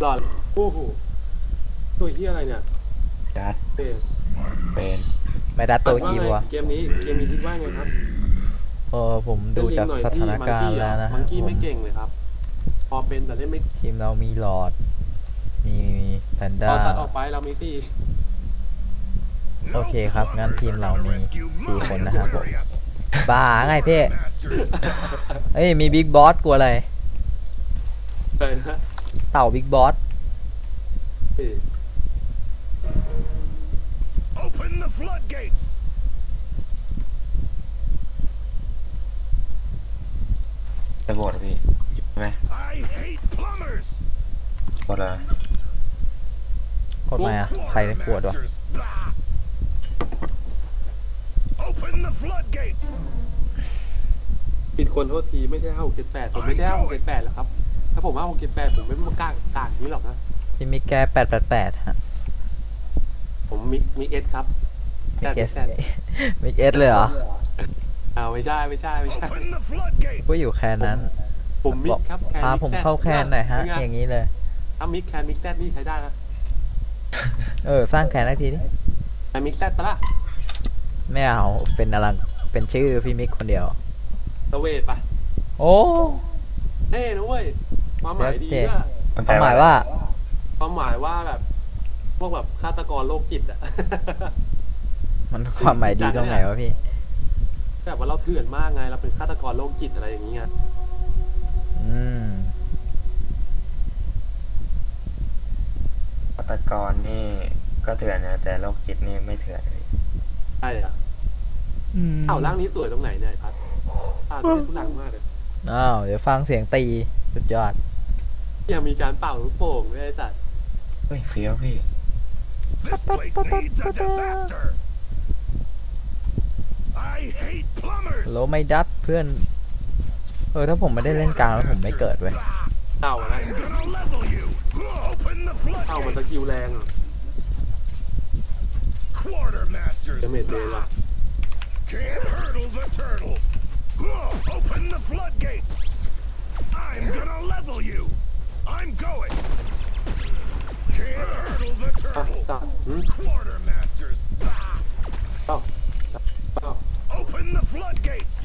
หลอดโอ้โหตัวเฮียอะไรเนี่ยจัดเป้เป็นไม่ดัดตัวกีว่าวะไงเกมนี้เกมนี้คิดว่าไงครับเออผมดูจากสถานการณ์แล้วนะมัฮะงกี้ผมไม่เก่งเลยครับ พอเป็นแต่เล่นไม่ทีมเรามีหลอด มีแพนพด้าอตัดออกไปเรามีสี่โอเคครับ งั้นทีมเรามีสี่คนนะครับผมบ้าไงเพ่เอ้ยมีบิ๊กบอสกลัวอะไร เลยนะเต่าบิ๊กบอสเอ้ย Open the floodgates! จะโหวตเหรอพี่ใช่ไหม I hate plumbers! โหวตเลยกดมาอะใครปวดวะ Quartermasters, blah. Open the floodgates! ผิดคนโทษทีไม่ใช่ห้าหกเจ็ดแปดผมไม่ใช่ห้าหกเจ็ดแปดหรอกครับ ถ้าผมห้าหกเจ็ดแปดผมไม่มากล้ากล้าอย่างนี้หรอกนะที่มีแกแปดแปดแปดฮะผมมิกมิกเอสครับมิกเอสแซดมิกเอสเลยเหรออ้าวไม่ใช่ไม่ใช่ไม่ใช่ Open the floodgates! ก็อยู่แค่นั้นผมมิกครับแคนพามิกผมแซดเข้าแคนหน่อยฮะเป็ไงอย่างนี้เลยถ้ามิกแคนมิกแซดนี่ใช้ได้นะเออ สร้างแคนได้ทีนี้แต่มิกแซดปะล่ะไม่เอาเป็นอลังเป็นชื่อพี่มิกคนเดียวตะเวทปะโอ้เท่นะเว้ย ความหมายดีเจ๊อะมันความหมายว่า ความหมายว่าแบบ พวกแบบฆาตกรโรคจิตอะ มันความหมายดีตรงไหนวะพี่ แบบว่าเราเถื่อนมากไง เราเป็นฆาตกรโรคจิตอะไรอย่างเงี้ยอืมฆาตกรนี่ก็เถื่อนนะ แต่โรคจิตนี่ไม่เถื่อนเลยใช่อะอ้าวร่างนี้สวยตรงไหนเนี่ยไอ้พัดภาพเป็นผู้หลังมากเลย อ้าว เดี๋ยวฟังเสียงตี สุดยอด ยังมีการเป่าลูกโป่งด้วยไอ้สัตว์เฮ้ยเฟี้ยวพี่ This place needs a disaster! I hate plumbers! โลไม่ดัดเพื่อน เออถ้าผมไม่ได้เล่นกลางแล้วผมไม่เกิดเว้ยเต่านะ I'm gonna level you! Open the เต่ามันส floodgates! กิลแรงอะ Quartermasters! เดเมจเดย์ว่ะ Can't hurdle the turtle! Open the floodgates! I'm gonna level you! I'm going! Can't hurdle the อะ turtle! สัตว์หืม Quartermasters! เต่าเต่า Open the floodgates!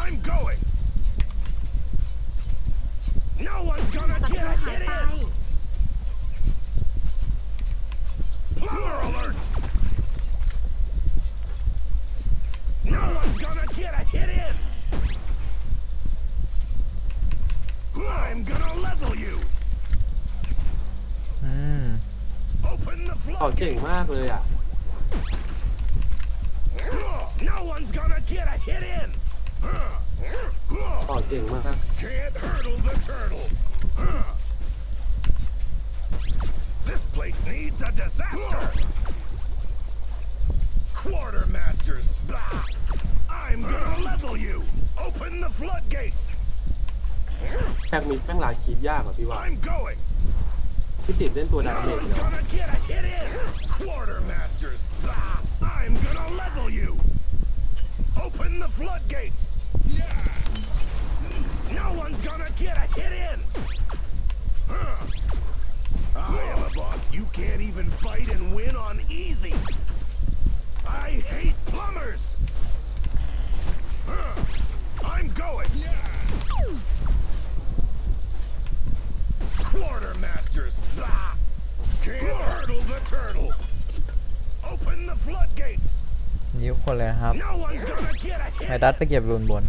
I'm going! No one's gonna ศัตรู get a หาย hit ไป in! Plumber alert! No one's gonna get a hit in! I'm gonna level you! อืม Open the เต่าเก่ง floodgates! มากเลยอะ No one's gonna get a hit in! เต่าเก่งมาก Can't hurdle the turtle! This place needs a disaster! Quartermasters! Blah! I'm gonna level you! Open the floodgates! แท็กมิกแม่งลายคีบยากกว่าพี่ว่า I'm going! พี่ติดเล่นตัวดา No เมจ one's เนาะ ดัดไปเก็บรูนบน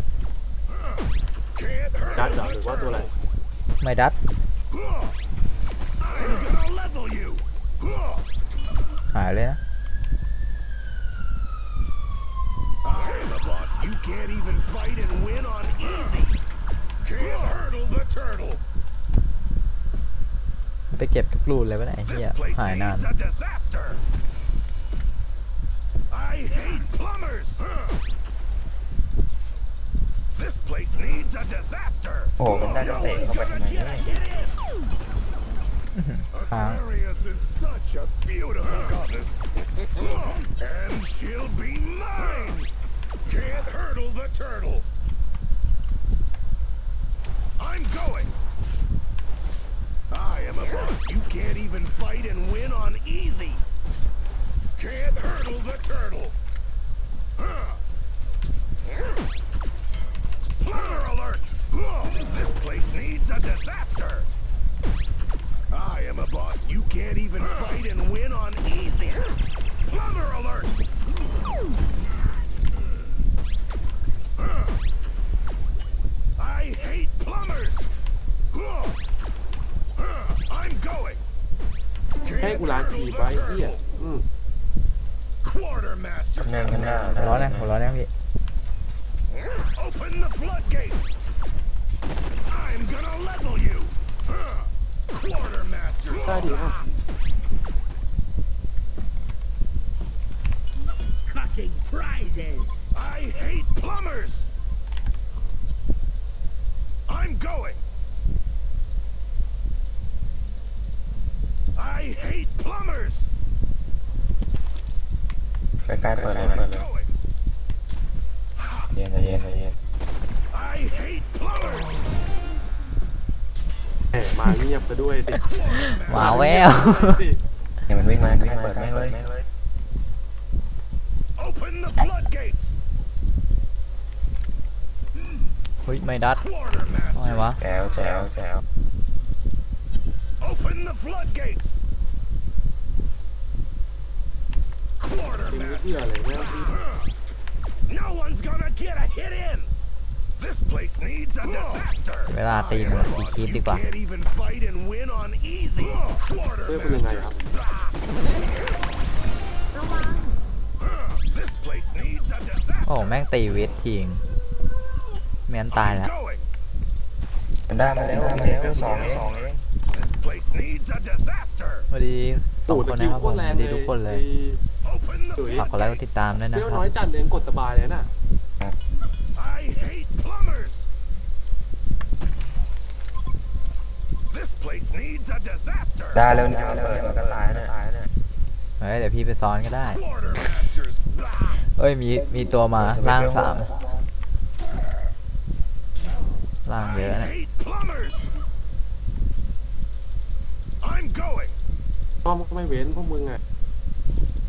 Can't การ์ด hurdle เหรอ the หรือว่าตัวอะไร turtle! ไม่ดัด I'm gonna level you! หายเลยนะ I'm a boss you can't even fight and win on easy! Can't hurdle the turtle! ไปเก็บทุกรูนเลยวะเนี่ยไอ้เหี้ย This place หายนาน needs a disaster! I hate plumbers! This place needs a disaster! โอ้โหมันน่าจะเตะเข้าไปทำไม Get เนี่ย a hit in! ค้าง Aquarius is such a beautiful goddess. and she'll be mine! Can't hurdle the turtle! I'm going! can't even fight and win on easy. Can't hurdle the turtle. place needs a disaster. I am a boss you can't even fight and win on easy. Plumber alert! I hate plumbers. I'm going. ให้กูล้างทีไว้เฮียอืม Quartermaster. นั่งกันหน้า หัวร้อนนะหัวร้อนนะพี่ Quartermaster. ใช่ ะด้วยสิ มาแวว สิ เนี่ยมันวิ่งมาวิ่งมาเปิดแม่งเลย Open the floodgates. เฮ้ยไม่ดัด Quartermaster. อะไรวะ แจ๋วแจ๋วแจ๋ว Open the floodgates. จริงไม่เชื่อ Quartermaster. เลยแม่งพี่ No one's gonna get a hit in. เวลาตีมัน I am a ตี boss คีด you ดีกว่า Can't even fight and win on easy. เฮ้ยเป็นยังไงครับ This place needs a disaster. โอ้แม่งตีวิทย์ทิ้งเมียนตายแล้ว I'm going. มันได้มาแล้วมาแล้วสองเอง This place needs a disaster. สวัสดีสองโอ้คนตะนะคิวครับโคผมตรแรสงวัสเลดียทุกคนเลยไอ้ Open the จุ๋ยฝากกดไลค์กดติดตามด้วยนะเรื่องครัน้บอยจัดเลยกดสบายเลยน่ะ I hate plumbers. This place needs a disaster. ได้แล้วนี่มันเปิดมันก็ตายนะตายนะเฮ้ยเดี๋ยวพี่ไปซ้อนก็ได้ Quartermasters. Blah. เอ้ยมีมีตัวมาล่างสามล่างเยอะ I นะ hate plumbers. I'm going. ป้อมก็ไม่เว้นพวกมึงอะ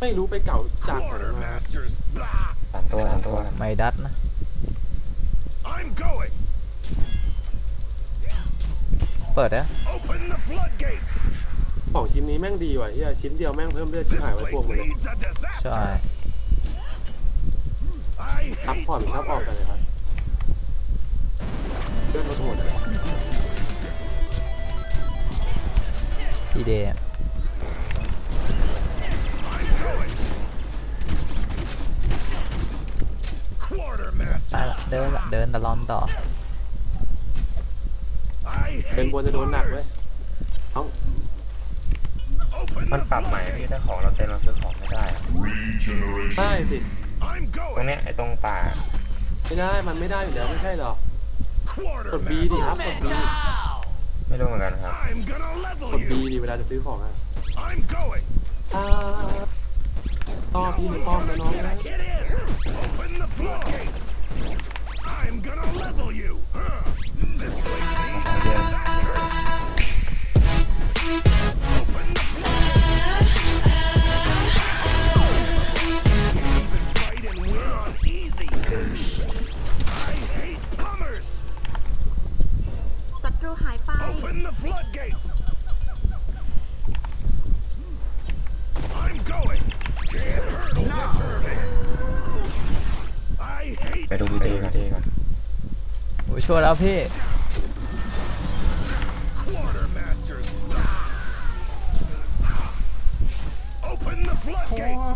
ไม่รู้ไปเก่าจากไหนมา Quartermasters. Blah. สามตัวสามตัวไม่ดัดนะ I'm going. เปิดนะ Open the floodgates. ของชิ้นนี้แม่งดีว่ะเฮียชิ้นเดียวแม่งเพิ่มเลือดชิบ This หายไว้พวก place มึงเลยใช่พักผ่อนชอบออกกันเลยครับเลือดลดหมดเลยทีเดย์ไปละเดินละเดินตะลอนต่อเป็นบนจะโดนหนักเว้ย plumbers. เอ้า Open มัน the ปรับใหม่ floodgates. พี่ถ้าของเราเต็มเราซื้อของไม่ได้ใช่สิ I'm ตรง going. เนี้ยไอ้ตรงป่าไม่ได้มันไม่ได้อยู่แล้วไม่ใช่หรอกด B ดิครับ Quartermasters. กด B ไม่รู้เหมือนกันครับ I'm gonna level กด B you. ดิเวลาจะซื้อของอะ I'm going. ถ้าต้อพี่หรือป้อมนะน้อง Get นะ a hit in. Open the floodgates. I'm ศัตรูหายไป Open the floodgates. I'm going. Can't hurdle the turtle. I hate ไปดูวิดีโอก่อน โอ้ยช่วยแล้วพี่ quartermasters. Open the floodgates.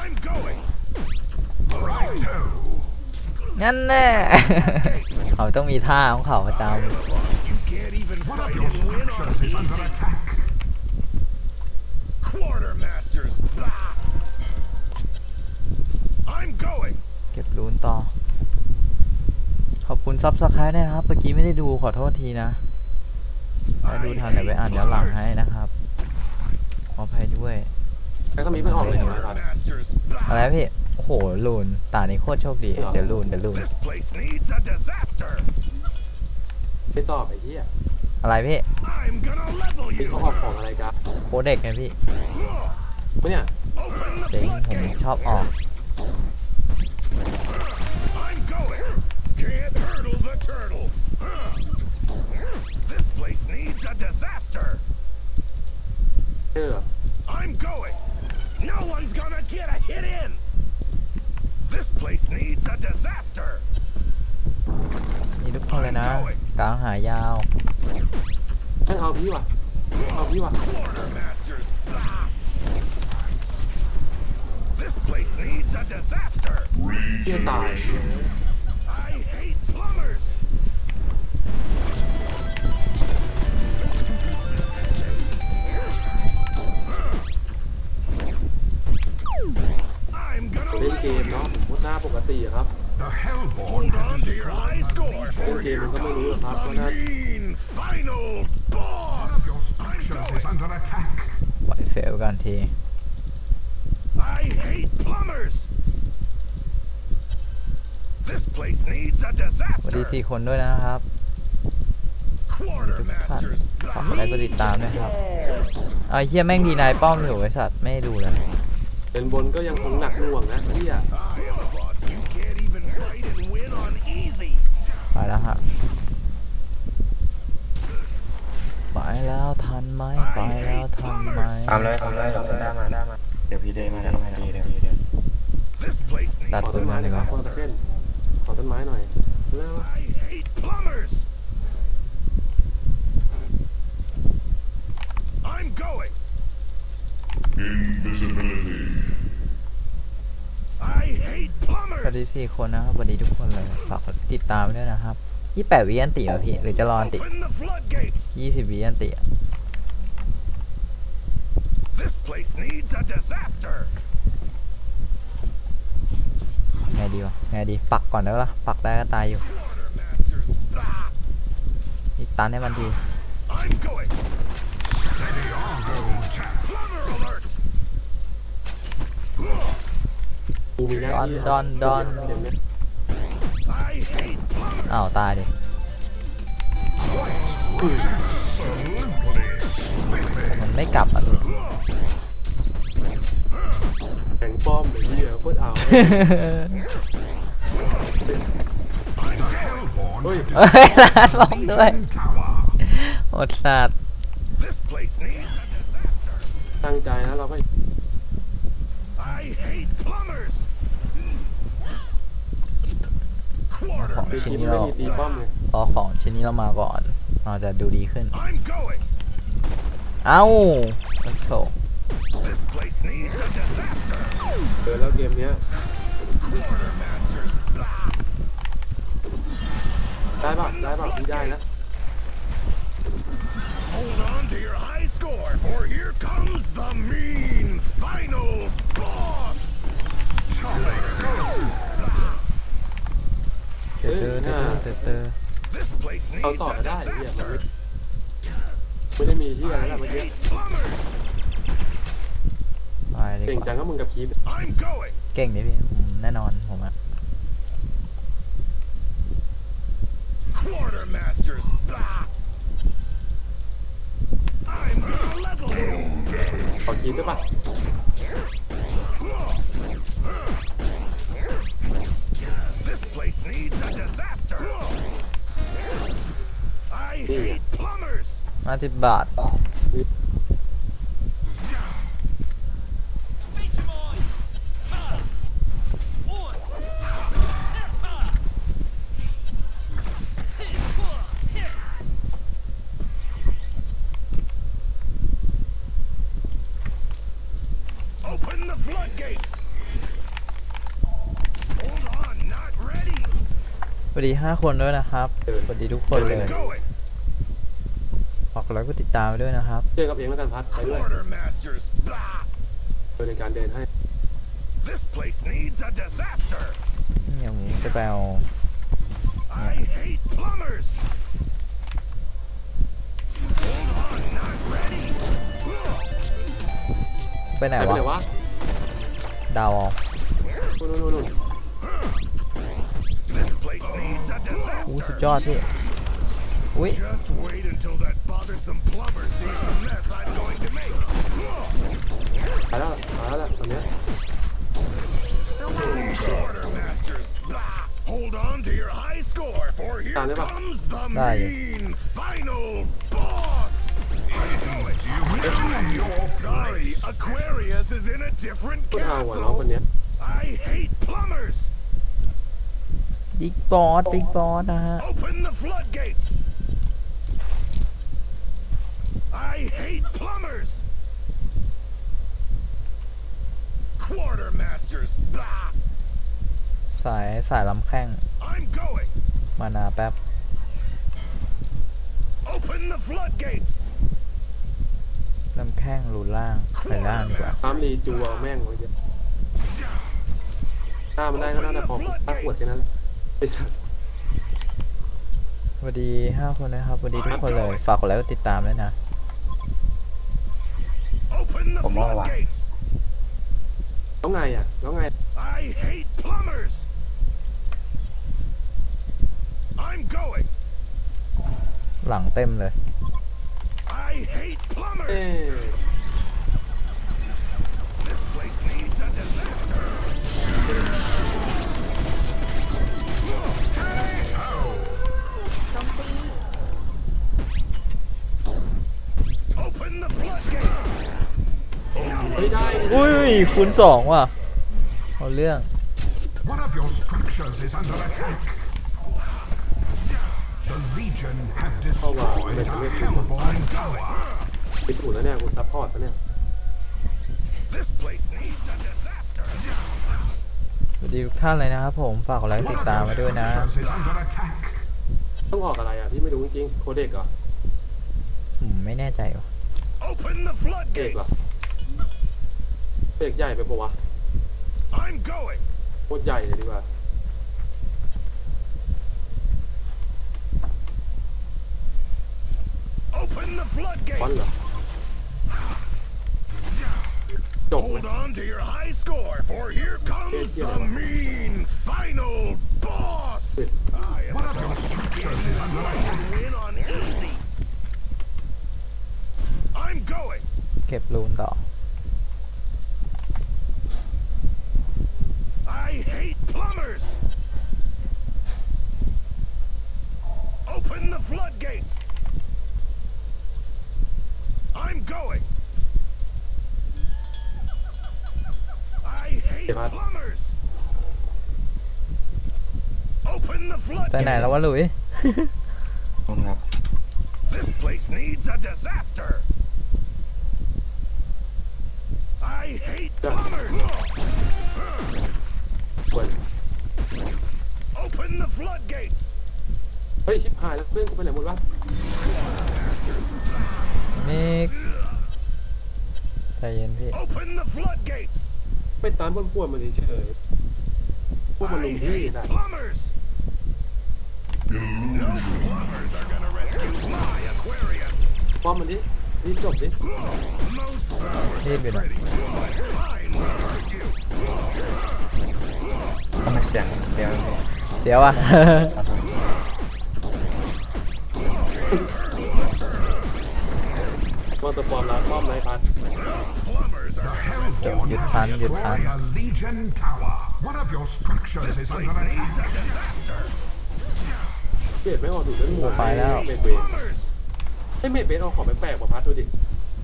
I'm going. Righto. งั้นแน่เขาต้องมีท่าของเขาประจ You can't even fight and win on easy. Quartermasters. I'm going. ำเก็บรูนต่อ ขอบคุณซับสไครต์นะครับ เมื่อกี้ไม่ได้ดูขอโทษทีนะถ้าดูทันเดี๋ยวไปอ่านย้อนหลังให้นะครับ ขออภัยด้วยแล้วก็มีเพิ่งออกเลยเห็นไหมครับ Quartermasters. อะไรนะพี่ โอ้โหลูนตานี้โคตรโชคดี เดี๋ยวลูนเดี๋ยวลูน This place needs a disaster. ไม่ตอบไอ้เหี้ยอะไรพี่ I'm gonna level พี่ you. เขาออกของอะไรกันโคเด็กไงพี่ไม่เนี่ย Open the เจ๋งผม floodgates. ชอบออก I'm going. Can't hurdle the turtle. This place needs a disaster. เออ I'm going. No one's gonna get a hit in. This place needs a disaster. นี่ทุกคนเลยนะ กลางหายาว ให้เอาพี่ว่ะ เอาพี่ว่ะ Quartermasters. Ah. This place needs a disaster. เที่ยตาย ที I hate plumbers. This place needs a สวัสดี disaster. สี่คนด้วยนะครับ Quartermasters. ฝากกดไลค์กดติดตามด้วยครับเอาไอ้เฮียแม่งดีนายป้อมอยู่ไอสัตว์ไม่ดูเลยเป็นบนก็ยังคงหนักหน่วงนะพี่อะ I am a boss you can't even fight and win on easy. ไปแล้วฮะไปแล้วทั นไหมไปแล้วทันไหมตามเลยตามเลยเดี๋ยวได้มาได้มาเดี๋ยวพี่เดย์มาเดี๋ยวมาดีเดี๋ยวพี่เดย์ This place needs ตัดขอปืต้นนไม้มาหน่ดีอยกครัว่าบคนตะเคนขอต้นไม้หน่อยแล้ว I hate plumbers. I'm going. I hate สวัสดี plumbers. สี่คนนะครับสวัสดีทุกคนเลยฝากกดติดตามด้วยนะครับยี่แปดวิอันติเหรอพี่หรือจะรออันติ Open the floodgates. ยี่สิบวิอันติอะ This place needs a disaster. ไงดีวะไงดีปักก่อนได้ปะล่ะปักได้ก็ตายอยู่ Quartermasters. Ah, อีกตันให้มันที I'm going. Steady on, old chap. Plumber alert. กูมีหน้าที่ดอนดอนเดี๋ยวนี้ I hate plumbers. อ้าวตายดิ Absolutely spiffy. มันไม่กลับอะพี่ เหี้ยโคตรเอา The Hellborn Oi. have เฮ้ยร้านบอกด้วย destroyed tower. หมดสัตว์ This place needs a disaster. ตั้งใจนะเราก็ I hate plumbers. คือทีม Quartermasters. ไม่มีตีป้อมเลยรอของชิ้นนี้เรามาก่อน เราจะดูดีขึ้น I'm going. เอ้าโอ้ โห This place needs a disaster. เออแล้วเกมเนี้ย Quartermasters. Ah, ได้ป่ะได้ป่ะพี่ได้นะ Hold on to your high score, for here comes the mean final boss. Jolly good. เตอเตอเตอเตอ This place เอา needs ต่อ a ได้ไอ้เหี้ย disaster. ไม่ได้มีที่อะไร I แล้วเมื่อกี้ hate plumbers. ไปดีเก่งกจังว่า ก็มึงกับคีป I'm going. เก่งดิพี่ผมแน่นอนผมอะ Quartermasters. Ah. I'm gonna level you. ขอคีปได้ป่ะ This place needs a disaster. I hate plumbers. มาสิบบาท Open the floodgates. Hold on, not ready. สวัสดีห้าคนด้วยนะครับ สวัสดีทุกคนเลย I'm going. ฝากกดไลค์กดติดตามด้วยนะครับ เจอกับเองแล้วกันพัดไปด้วย Quartermasters. Ah. โดยในการเดินให้ This place needs a disaster. เนี่ยผมจะไปเอา I hate plumbers. Hold on, not ready. ไปไหนไหนไปวะไหนวะ ดาวเอา นู่นนู่นนู่น This place needs a อู้ disaster. สุดยอดพี่ I hate plumbers. โอ้โห Hold on, not ready. สุดยอดพี่ This place needs a disaster. ไป I อุ้ย Just wait until that bothersome plumber sees the mess I'm going to make. ตายแล้วตายแล้วแหละตอนเนี้ย Quartermasters, blah. Hold on to your high score, for here Dale, va. comes the Dale. mean final boss. You know your Sorry, place. Aquarius is in a different พูดเอาหัวน้องคน castle. เนี้ย I hate plumbers. บิ๊กบอสบิ๊กบอสนะฮะ Open the floodgates. I hate plumbers. Quartermasters, blah. สายสายลำแข้ง I'm going. มานาแป๊บ Open the floodgates. ลำแข้งรูนล่างไปล่างดีกว่าซ้ำรีจูเอาแม่งไว้เยอะถ้ามันได้ก็น่าจะพอถ้าขวดแค่นั้นแหละไอ้สัสสวัสดีห้าคนนะครับสวัสดีทุกคนเลยฝากกดไลค์กดติดตามด้วยนะ Open the Come on, lad. floodgates. แล้วไงอะแล้วไง I hate plumbers. I'm going. หลังเต็มเลย I hate เอ๊ plumbers. ะ This place needs a disaster. Tally-ho! โจมตี Open the floodgates. เฮ้ยได้ อุ้ยคูณสองว่ะ เอาเรื่อง One of your structures is under attack. The Legion have destroyed a Hellborn tower. ไปถูกแล้วเนี่ยกูซัพพอร์ตแล้วเนี่ย This place needs a disaster. สวัสดีทุกท่านเลยนะครับผม ฝากกดไลค์กด One ติด of ตาม your มาด้วยนะ structures is under attack. ต้องออกอะไรอะพี่ไม่รู้จริงๆโคเด็กเหรอผมไม่แน่ใจว่ะ Open the เด็กเหรอ floodgates. เด็กใหญ่ไปปะวะ I'm going. โคตรใหญ่เลยดีกว่า Open the ฟอนต์เหรอ floodgates. จบไหม Hold on to your high score, for here comes Yeah, the yeah. mean final boss. I am One of your structures is under attack. win on easy. I'm going. เก็บรูนต่อ I hate plumbers. Open the floodgates. I'm going. I hate Yeah, man. plumbers. Open the ไปไหนแล้ววะ floodgates. หลุย นู่นครับ This place needs a disaster. I hate Yeah. plumbers. ควร Open the floodgates. เฮ้ยชิบหายแล้วเพื่อนกูไปไหนหมดวะ นิกใจเย็นพี่ Open the floodgates. ไปตามบนปวดมันเฉยๆพวกมันลุ I มพี่ hate ได้ plumbers. No plumbers are gonna rescue my Aquarius. ป้อมมันดิรีบจบดิ Most flowers รีบอยู่นะ pretty good. Mine will hurt you. ก็ไม่เสียงเดียวเนี่ยเดี๋ยวอะ มอเตอร์ปอมแล้วป้อมไรพัด Plumbers are Hellborn You'd have pan, you'd destroyed pan. a Legion tower. One of your structures is under place needs attack. a disaster. เบสไม่ออกถูกเล่นหมวไปแล้วเบสเวน Plumbers. ไอ้เมดเบสเอาของแปลกๆมาพัดดูดิ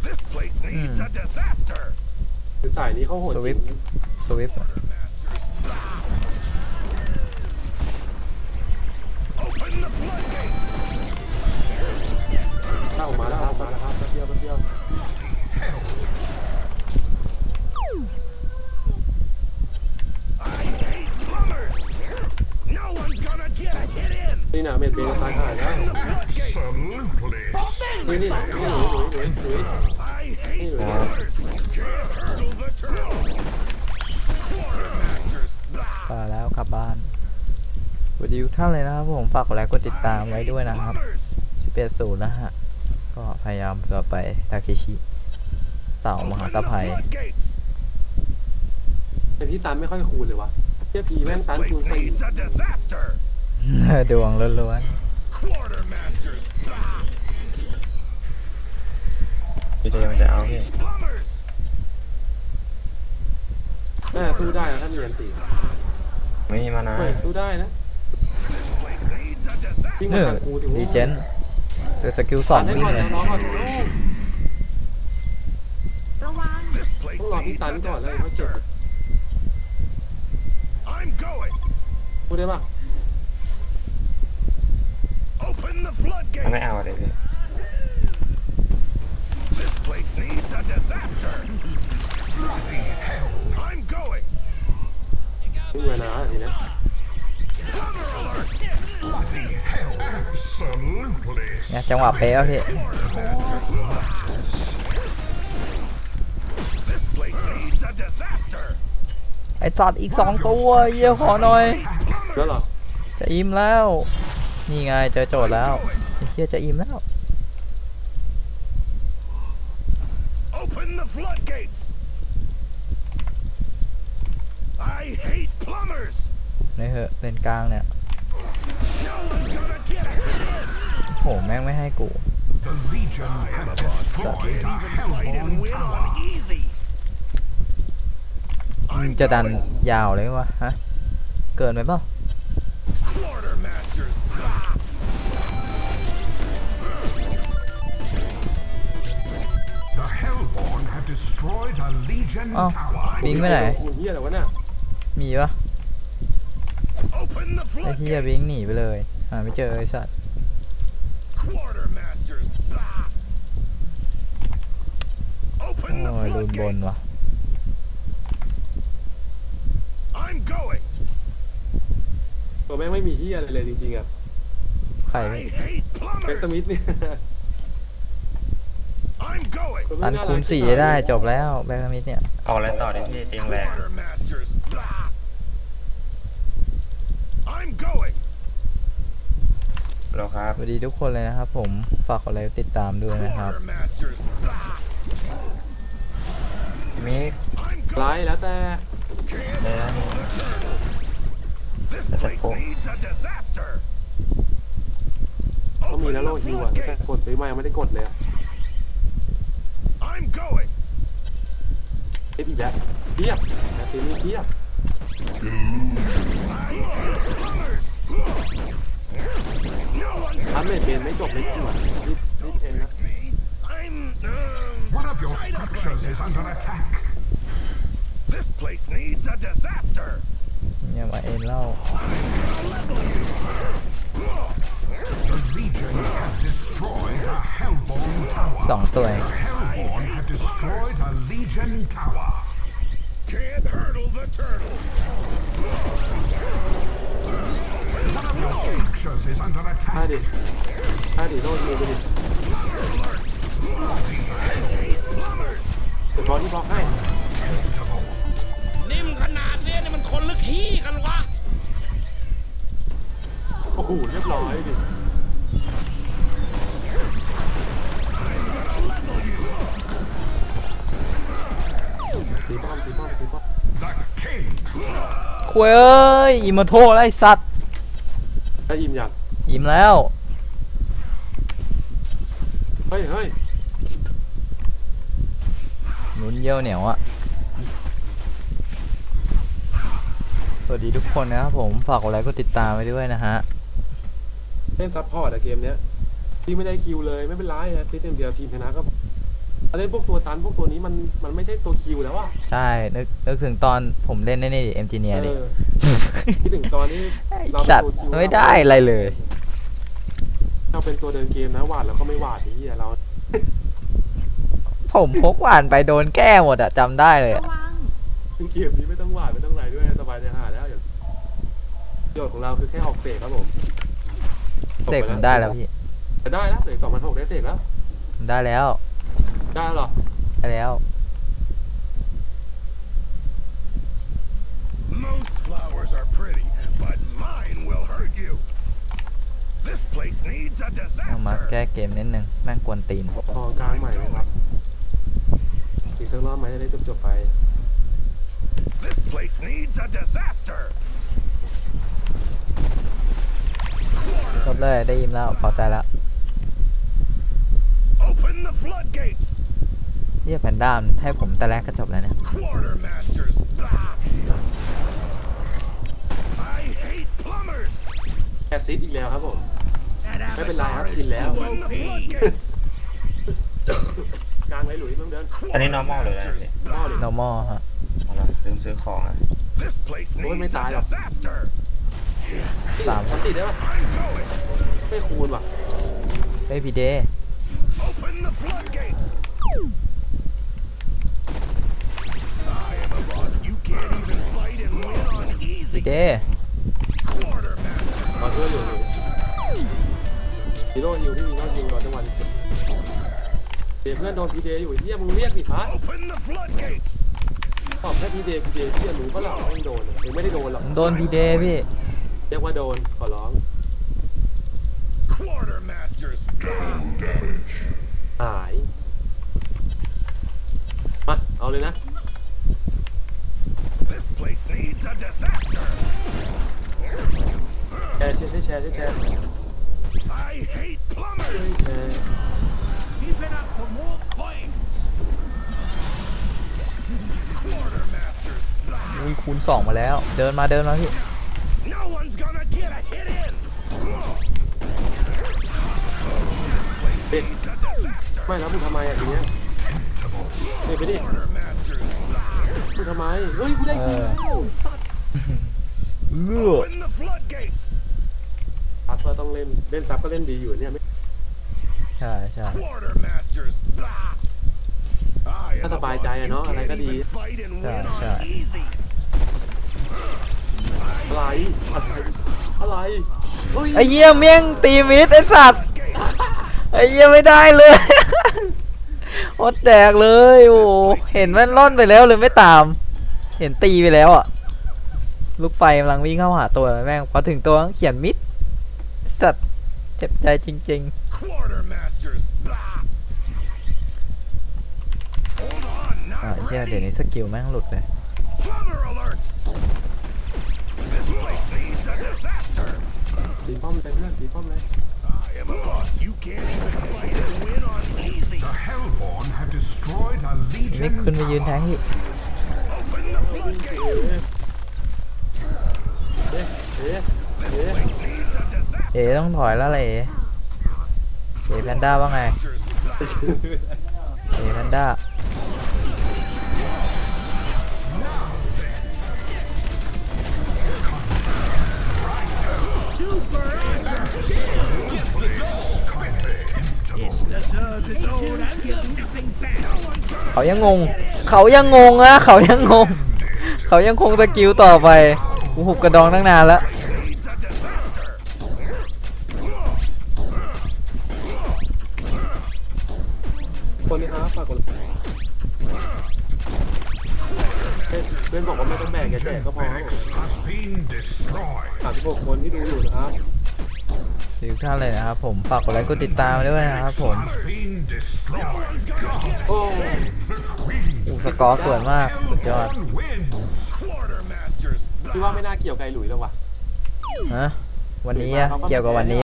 This place needs a disaster. คือสายนี้เขาโหดจสวิริปงสวิป มาแล้วครับมาแล้วครับแป๊บเดียวเดียวนี่นะเมดเบสตายหายแล้ว Absolutely นี่นี่นี่หลุยหลุยหลุยหลุย I hate Anyway. plumbers. Can't hurdle the turtle. Quartermasters. Blah. ไปแล้วกลับบ้านสวัสดีทุกท่านเลยนะครับผมฝากกดไลค์กดติดตามไว้ด้วยนะครับ11ศูนย์นะฮะ ก็พยายามต่อไปทาเคชิเต่ามหาตะไพแต่ที่ตานไม่ค่อยคูณเลยวะเจ้ยพีแม่งตานคูณสี่ดวงล้วนๆพี่เดมันจะเอาพี่แม่สู้ได้นะถ้ามีอันสี่ไม่มานานะสู้ได้นะวิ่งมะดีเจน เจอสกิลสองให้วิ่งก่อนเลยน้องก่อนโอ้ระวัง This place ต้องรอพี่ needs ตัน a ก่อนเลยเขาเจ็บ disaster! I'm going! พูดได้ปะ Open the ถ้าไม่เอา floodgates! เลยพี่ This place needs a disaster! Bloody hell! I'm going! ไม่มีนะทีเนี้ เนี่ยจังหวะเป๊ะแล้วพี่ This place needs a disaster! ไอ้สัตว์อีกสองตัวเยี่ยขอหน่อยแล้วเหรอจะอิ่มแล้ว นี่ไงเจอโจทย์แล้วไอ้เฮียจะอิ่มแล้ว Open the floodgates! I hate plumbers! ในเหอะเลนกลางเนี่ย แม่งไม่ให้กู The Legion have destroyed a Fight and hellborn win tower. on easy! มึงจะดันยาวเลยวะฮะ เกินไปเปล่า Quartermasters! Ah! The Hellborn have destroyed a Legion Oh. tower. บิงไปไหนมึงเฮียอะไรวะเนี่ยมีปะ Open the ไอ้เฮียบิง floodgates! หนีไปเลยหาไม่เจอไอ้สัตว์ Quartermasters! Ah! Open the โอ้ยลืมบน floodgates! วะ I'm going! ตัวแม่งไม่มีเฮียอะไรเลยจริงๆอะใคร I ไม่ hate แบ็กส plumbers! มิธเนี่ย I'm going! ตัวตัแม่นงาคูรัณกสี่ชิบหายได้จบแล้วแบงค์มิดเนี่ยเอาอะไรต่อดิพี่เตียงแรง Quartermasters! Ah! I'm going! โลครับสวัสดีทุกคนเลยนะครับผม ฝากกดไลค์ติดตามด้วยนะครับ Quartermasters! Ah! มี I'm ไล going! ฟ์แล้วแต่เลยนะ This That's a place four. needs a disaster! ต้องมี Open นะโล the ฮิวอะแต่ floodgates! กดซื้อมายังไม่ได้กดเลยอะ I'm going! เอฟอีกแล้วเทียบแต่ซื้อมีเทียบ Plumbers! No one ทำเมดเบนไม่จบไม่จบรีบรีบเอ็นนะ me! I'm. Um, One of your structures is under attack. this place needs a disaster! เนี่ยมาเอ็นเล่า The Legion have destroyed a Hellborn สอง tower. ตัวเอง The Hellborn have destroyed a Legion tower. Can't hurdle the turtle! One of your structures is under ถ้า attack. ดิถ้าดิโลฮิวไปดิ Bloody hell. เดี๋ยวบอลที่บล็อกให้ Tentable. นิ่มขนาดเนี้ยนี่มันคนลึกขี้กันวะ โอ้โหเรียบร้อยดิตีป้อมตีป้อมตีป้อม The king. คุยเอ้ยอิมโทแล้วไอ้สัตว์ ได้ยิมยังอิ่มแล้ว เฮ้ยเฮ้ยหนุนเยี่ยวเหนียวอะสวัสดีทุกคนนะครับผม ฝากกดไลค์กดติดตามไว้ด้วยนะฮะ เล่นซัพพอร์ตอะเกมเนี้ย ที่ไม่ได้คิวเลยไม่เป็นไรอะซิสเต็มเดียวทีมชนะก็ เอาเล่นพวกตัวตันพวกตัวนี้มันมันไม่ใช่ตัวคิวแล้วอะใช่นึกนึกถึงตอนผมเล่นในนี่เอ็มจีเนียดิเออคิดถึงตอนที่ไอ้เราเป็สันตว์ตัวคิวไม่ได้อะไรเลย เราเป็นตัวเดินเกมนะหวาดแล้วก็ไม่หวาดไอ้เหี้ยเรา ผมพกหวานไปโดนแก้หมดอะจำได้เลยระอะวังเกมนี้ไม่ต้องหวาดไม่ต้องอะไรด้วยสบายใจหาแล้วอย่างประโยชน์ของเราคือแค่ออกเสกครับผมเสกผมได้แล้วพี่แต่ได้แล้วเสกสองพันหกได้เสกแล้วผมได้แล้ว ได้แล้วเหรอ ได้แล้ว Most flowers are pretty, but mine will hurt you! This place needs a เอามา disaster! แก้เกมนิดนึงแม่งกวนตีน พอกลางใหม่เลยครับอีกสักรอบไหมจะได้จบจบๆไป This place needs a disaster! จบเลยได้ยิมแล้วพอใจแล้ว Open the floodgates! เรียกแพนด้ามนให้ผมแต่แรกก็จบแล้วเนี่ย Quartermasters. Blah. I hate plumbers. แคสซิดอีกแล้วครับผม ไม่เป็นไรครับชินแล้ว Open the floodgates. กลางไรหลุยมึงเดินอันนี้ normal เลยนะพี่พ่อดิ normal ฮะเอาละลืมซื้อของอะ This place Ôi, needs mới a tài rồi. disaster. สามฉันติดได้ปะ I'm going. ไม่คูณว่ะเฮ้ยพี่เด Open พี่ easy. เด Quartermasters. มาช่วยอยู่ฮีโร่ฮิวพี่ฮีโร่ฮิวรอจังหวะนี้เดี๋ยวเพื่อนโดนพีเดอยู่เฮียมึงเรียกสิพัด Open the floodgates. ตอบแค่พีเดพีเดพี่จะรู้ปะล่ะว่ามึงโดนอะมึงไม่ได้โดนหรอกผมโดนพี่เดพี่เรียกว่าโดนขอร้อง Quartermasters. หายมาเอาเลยนะ up for more coins. Quartermasters. Blah. อุ้ยคูณสองมาแล้ว เดินมาเดินมาพี่ No one's gonna get a hit in. ปิด It's a disaster. ไม่แล้วมึงทำไมอะทีเนี้ยเฮ้ยไปดิ Quartermasters. Blah. มึงทำไมเฮ้ยกูได้เอคิวอแล้วเอื้อ Open the floodgates. ซับ ก็ต้องเล่นเล่นซับก็เล่นดีอยู่เนี่ยไม่ใช่ใช่ Quartermasters. Blah. I am a That's a bye, boss Jaya, you no? I can't like that even he- fight and Yeah, win on yeah. easy. อะไรอะไรอะไรเฮ้ยไอ้เหี้ยเมี่ยงตีมิดไอ้สัตว์ไอ้เหี้ยไม่ได้เลยโคตรแตกเลยโอ้โหเห็นมันล่อนไปแล้วเลยไม่ตาม เห็นตีไปแล้วอะ ลูกไฟกำลังวิ่งเข้าหาตัวแม่งพอถึงตัวเขียนมิด สัตว์เจ็บใจจริง Quartermasters. Blah. Hold on, ๆ อ่า not เหี้ยเดี๋ยว ready. นี้สกิลแม่งหลุดเลย Plumber alert. This place needs a disaster. ตีป้อมไปเพื่อนตีป้อมเลย I am a boss you can't even fight and win on easy. The Hellborn have destroyed a นี่ legion ขึ้นไปยืนแทง tower. ที่ Open the floodgates. เอ๊ะเอ๊ะ เอ๋ต้องถอยแล้วเลยเอ๋เอ๋แพนด้าว่าไงเอ๋แพนด้าเขายังงง เขายังงงอะเขายังงง เขายังคงสกิลต่อไปกูหุบกระดองตั้งนานแล้ว ฝากกดไลค์กดติดตามด้วยนะครับผม Has been destroyed. โอ้ The Queen. อูสกอร์สวยมากสุดยอด Hellborn wins. Quartermasters. พี่ว่าไม่น่าเกี่ยวกับไอ้หลุยหรอกว่ะฮะวันนี้อะเกี่ยวกับวันนี้